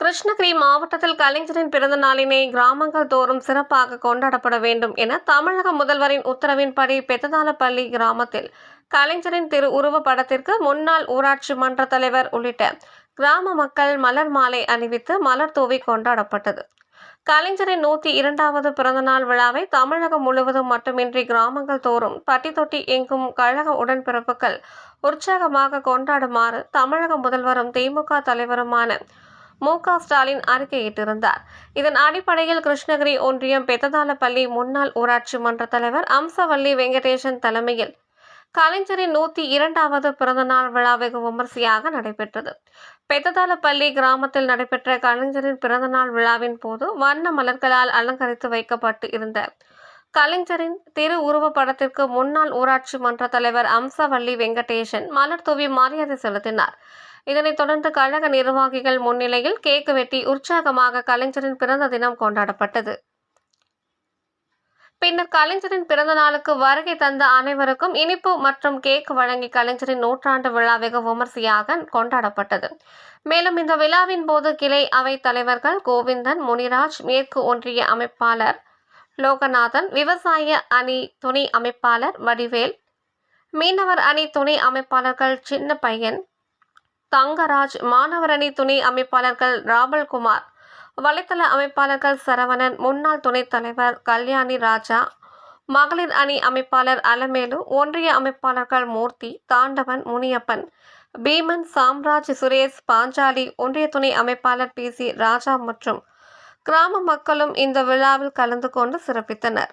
கிருஷ்ணகிரி மாவட்டத்தில் கலைஞரின் பிறந்த நாளினை கிராமங்கள் தோறும் சிறப்பாக கொண்டாடப்பட வேண்டும் என தமிழக முதல்வரின் உத்தரவின்படி பெத்ததாலப்பள்ளி கிராமத்தில் கலைஞரின் திரு உருவ படத்திற்கு முன்னாள் ஊராட்சி மன்ற தலைவர் உள்ளிட்ட கிராம மக்கள் மலர் மாலை அணிவித்து மலர் தூவி கொண்டாடப்பட்டது. கலைஞரின் நூற்றி இரண்டாவது பிறந்தநாள் விழாவை தமிழகம் முழுவதும் மட்டுமின்றி கிராமங்கள் தோறும் பட்டி தொட்டி எங்கும் கழக உடன்பிறப்புகள் உற்சாகமாக கொண்டாடுமாறு தமிழக முதல்வரும் திமுக தலைவருமான மு க ஸ்டாலின் அறிக்கையிட்டிருந்தார். இதன் அடிப்படையில் கிருஷ்ணகிரி ஒன்றியம் பெத்ததாலப்பள்ளி முன்னாள் ஊராட்சி மன்ற தலைவர் அம்சவல்லி வெங்கடேசன் தலைமையில் கலைஞரின் நூற்றி இரண்டாவது பிறந்தநாள் விழா வெகு விமரிசையாக நடைபெற்றது. பெத்ததாலப்பள்ளி கிராமத்தில் நடைபெற்ற கலைஞரின் பிறந்தநாள் விழாவின் போது வண்ண மலர்களால் அலங்கரித்து வைக்கப்பட்டு இருந்த கலைஞரின் திரு உருவ படத்திற்கு முன்னாள் ஊராட்சி மன்ற தலைவர் அம்சவள்ளி வெங்கடேசன் மலர் தூவி மரியாதை செலுத்தினார். இதனைத் தொடர்ந்து கழக நிர்வாகிகள் முன்னிலையில் கேக்கு வெட்டி உற்சாகமாக கலைஞரின் பிறந்த தினம் கொண்டாடப்பட்டது. பின்னர் கலைஞரின் பிறந்த நாளுக்கு வருகை தந்த அனைவருக்கும் இனிப்பு மற்றும் கேக் வழங்கி கலைஞரின் நூற்றாண்டு விழா வெகு விமர்சையாக கொண்டாடப்பட்டது. மேலும் இந்த விழாவின் போது கிளை அவை தலைவர்கள் கோவிந்தன் முனிராஜ் மேற்கு ஒன்றிய அமைப்பாளர் லோகநாதன் விவசாய அணி துணை அமைப்பாளர் வடிவேல் மீனவர் அணி துணை அமைப்பாளர்கள் சின்ன பையன் தங்கராஜ் மாணவர் அணி துணை அமைப்பாளர்கள் ராபல்குமார் வலைத்தள அமைப்பாளர்கள் சரவணன் முன்னாள் துணைத் தலைவர் கல்யாணி ராஜா மகளிர் அணி அமைப்பாளர் அலமேலு ஒன்றிய அமைப்பாளர்கள் மூர்த்தி தாண்டவன் முனியப்பன் பீமன் சாம்ராஜ் சுரேஷ் பாஞ்சாலி ஒன்றிய துணை அமைப்பாளர் பி சி ராஜா மற்றும் கிராம மக்களும் இந்த விழாவில் கலந்து கொண்டு சிறப்பித்தனர்.